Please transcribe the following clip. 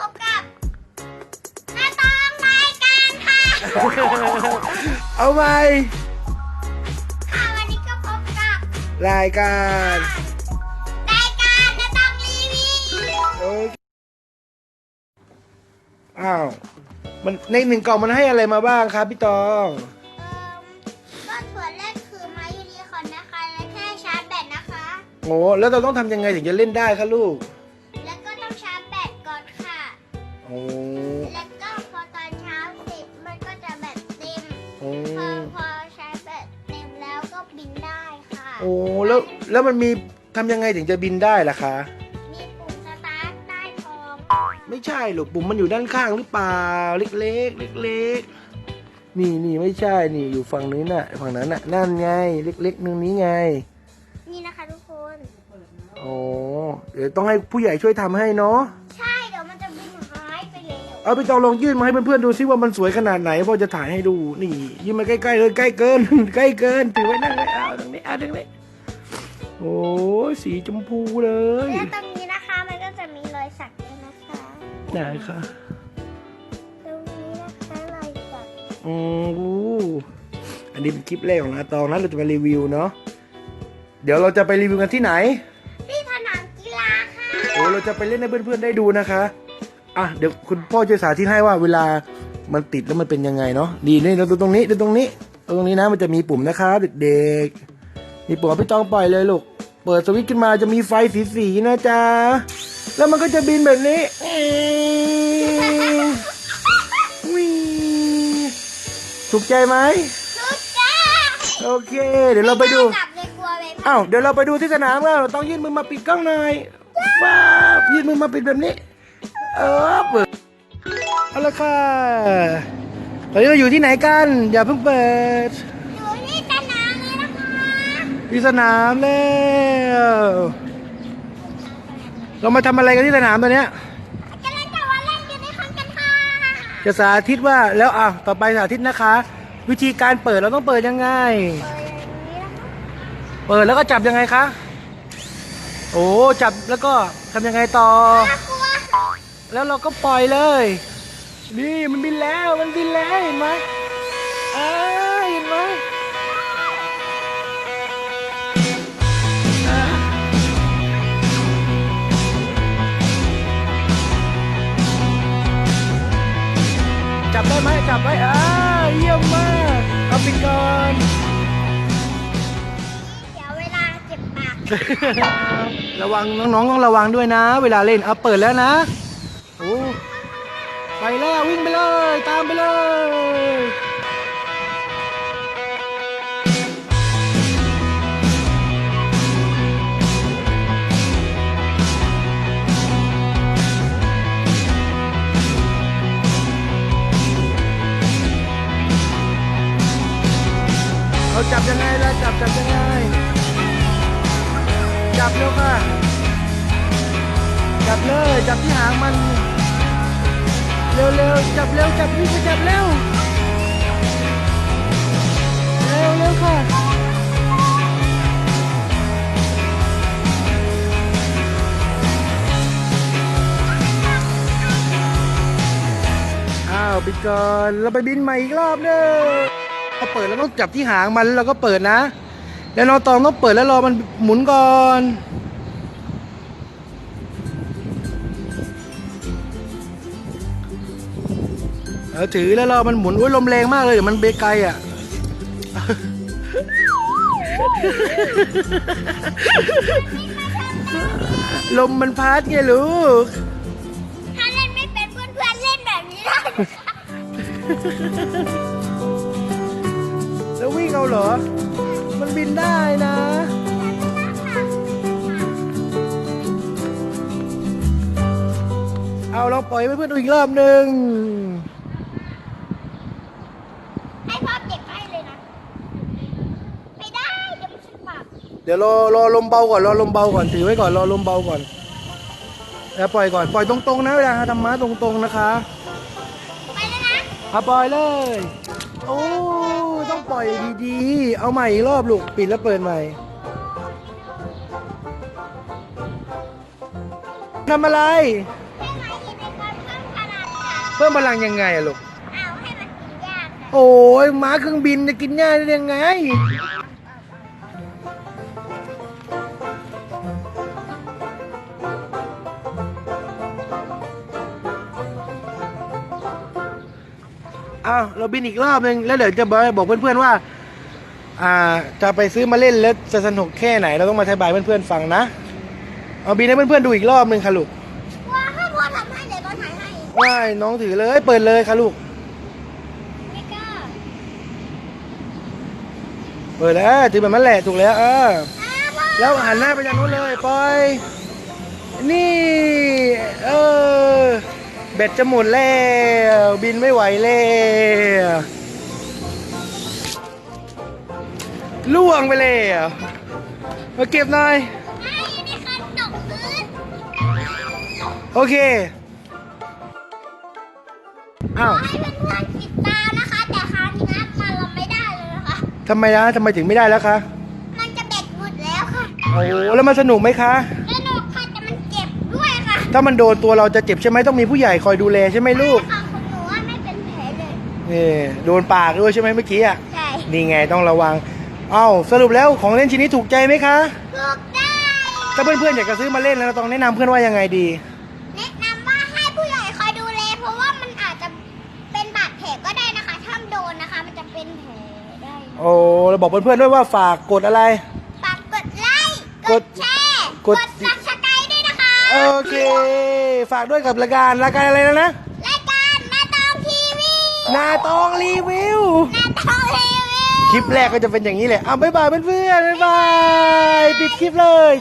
พบกับหน้าตองรายการค่ะเอาไหมค่ะวันนี้ก็พบกับรายการรายการหน้าตองรีวิวโอเคอ้าวมันในหนึ่งกล่องมันให้อะไรมาบ้างครับพี่ตองเอ่อก็ส่วนแรกคือไม้ยูนิคอร์นนะคะ และแค่ชาร์จแบตนะคะ โอ้แล้วเราต้องทำยังไงถึงจะเล่นได้คะลูก โอ้แล้วก็พอตอนเช้าเสร็จมันก็จะแบตเต็มโอ้พอพอชาร์จแบตเต็มแล้วก็บินได้ค่ะโอ้แล้วแล้วมันมีทำยังไงถึงจะบินได้ล่ะคะ มีปุ่มสตาร์ทใต้ท้องไม่ใช่หรอกปุ่มมันอยู่ด้านข้างหรือเปล่า เล็กๆเล็กๆนี่นี่ไม่ใช่นี่อยู่ฝั่งนี้น่ะฝั่งนั้นน่ะนั่นไง เล็กๆนึงนี้ไงนี่นะคะทุกคนโอ้เดี๋ยวต้องให้ผู้ใหญ่ช่วยทำให้เนาะ ใช่ เอาไปตองลองยื่นมาให้เพื่อนๆดูซิว่ามันสวยขนาดไหนพ่อจะถ่ายให้ดูนี่ยื่นมาใกล้ๆเลยใกล้เกิน ใกล้เกินถือไว้นั่งเลยเอาตรงนี้เอาตรงนี้โอ้ยสีชมพูเลยแล้วตรงนี้นะคะมันก็จะมีรอยสักด้วยนะคะไหนค่ะตรงนี้นะคะรอยสักอืมอู้อันนี้เป็นคลิปแรกของอาตองนะเราจะมารีวิวเนาะเดี๋ยวเราจะไปรีวิวกันที่ไหนที่สนามกีฬาค่ะโอ้เราจะไปเล่นให้เพื่อนๆได้ดูนะคะ อะเดี๋ยวคุณพ่อจะสาธิตให้ว่าเวลามันติดแล้วมันเป็นยังไงเนาะดีนี่เราดูตรงนี้ดูตรงนี้ตรงนี้นะมันจะมีปุ่มนะครับเด็กๆมีปุ่มพี่ต้องปล่อยเลยลูกเปิดสวิตช์ขึ้นมาจะมีไฟสีๆนะจ๊ะแล้วมันก็จะบินแบบนี้วิ่งถูกใจไหมสุดจ้าโอเค เดี๋ยวเราไปดูจับเลยกลัวเลยอ้าวเดี๋ยวเราไปดูที่สนามกันเราต้องยื่นมือมาปิดกล้องหน่อยว้าวยื่นมือมาปิดแบบนี้ เออเปิดเอาละค่ะ ตอนนี้เราอยู่ที่ไหนกัน อย่าเพิ่งเปิด อยู่ที่สนามเลยนะคะที่สนามแล้ว เรามาทำอะไรกันที่สนามตอนเนี้ย กำลังจะว่าเล่นยูนิคอร์นกันค่ะจะสาธิตว่าแล้วอะต่อไปสาธิตนะคะ วิธีการเปิดเราต้องเปิดยังไง เปิดอย่างนี้นะคะเปิดแล้วก็จับยังไงคะ โอ้จับแล้วก็ทำยังไงต่อน่ากลัว แล้วเราก็ปล่อยเลย นี่มันบินแล้วมันบินแล้วเห็นไหมอ่าเห็นไหมอ่าจับได้ไหมจับไว้อ่าเยี่ยมมากเอาปิดก่อนเดี๋ยวเวลาเจ็บปาก ระวังน้องๆต้องระวังด้วยนะ เวลาเล่นเอาเปิดแล้วนะโอ้ ไปแล้ววิ่งไปเลย ตามไปเลยเราจับยังไงล่ะจับจับยังไง จับเร็วค่ะ จับเลย จับที่หางมัน เร็วเร็วจับเร็วจับวิ่งไปจับเร็วเร็วเร็วค่ะอ้าวปิดก่อนเราไปบินใหม่อีกรอบหนึงพอเปิดแล้วต้องจับที่หางมันแล้วเราก็เปิดนะ แล้วน้องตองต้องเปิดแล้วรอมันหมุนก่อน ออถือแล้วรอมันหมุนอุ้ยลมแรงมากเลยเดี๋ยวมันเบรกไกลอะลมมันพัดไงลูก ถ้าเล่นไม่เป็นเพื่อนๆเล่นแบบนี้ได้นะคะแล้ววิ่งเอาเหรอ มันบินได้นะเอาลองปล่อยให้เพื่อนๆดูอีกรอบหนึ่ง ให้พ่อเก็บให้เลยนะ ไม่ได้ เดี๋ยวมันจะปาก เดี๋ยวรอรอลมเบาก่อนรอลมเบาก่อนถือไว้ก่อนรอลมเบาก่อนแล้วปล่อยก่อนปล่อยตรงๆนะเวลาทำม้าตรงๆนะคะไปเลยนะเอาปล่อยเลย โอ้ต้องปล่อยดีๆ เอาใหม่อีกรอบลูกปิดแล้วเปิดใหม่ทำอะไรให้ไม้ยินในการเข้าพิ่มพลังยังไงอะลูกเอาให้มันกินยากค่ะโอ้ยม้าเครื่องบินจะกินง่ายได้ยังไง อ้าวเราบินอีกรอบหนึ่งแล้วเดี๋ยวจะบอกบอกเพื่อนๆว่า อ่า จะไปซื้อมาเล่นแล้วจะสนุกแค่ไหน เราต้องมาอธิบายเพื่อนๆฟังนะ เอาบินให้เพื่อนๆดูอีกรอบหนึ่งค่ะลูกว่าถ้าพ่อทำให้เดี๋ยวพ่อถ่ายให้ว่ายน้องถือเลยเปิดเลยค่ะลูกไม่กล้าเปิดแล้วถือแบบนั้นแหละถูกแล้วเอออ้าวพ่อแล้วหันหน้าไปทางนู้นเลยปล่อยนี่ เออเบ็ดจะหมดแล้ว บินไม่ไหวแล้วล่วงไปแล้วมาเก็บหน่อยไอ้นี่คันตกพื้นโอเคอ้าวให้เพื่อนๆติดตามนะคะ แต่คราวนี้นะมันเราไม่ได้เลยนะคะทำไมนะทำไมถึงไม่ได้แล้วคะ มันจะเบ็ดหมดแล้วค่ะ โอ้แล้วมันสนุกไหมคะ ถ้ามันโดนตัวเราจะเจ็บใช่ไหมต้องมีผู้ใหญ่คอยดูแลใช่ไหมลูกใช่ค่ะของหนูว่าไม่เป็นแผลเลยนี่โดนปากด้วยใช่ไหมเมื่อกี้อะใช่นี่ไงต้องระวัง เอ้าสรุปแล้วของเล่นชิ้นนี้ถูกใจไหมคะ ถูกได้ ถ้าเพื่อนๆอยากจะซื้อมาเล่นแล้วเราต้องแนะนำเพื่อนว่ายังไงดี แนะนำว่าให้ผู้ใหญ่คอยดูแลเพราะว่ามันอาจจะเป็นบาดแผลก็ได้นะคะ ถ้าโดนนะคะ มันจะเป็นแผลได้โอ้เราบอกเพื่อนๆด้วยว่าฝากกดอะไร ฝากกดไลค์กกดดแชร์กกด ดซับ โอเค ฝากด้วยกับรายการรายการอะไรแล้วนะ รายการหน้าตองทีวีนาตองรีวิวหน้าตองทีวีคลิปแรกก็จะเป็นอย่างนี้แหละอ้าวบ๊ายบายเพื่อนๆบ๊ายบาย ปิดคลิปเลย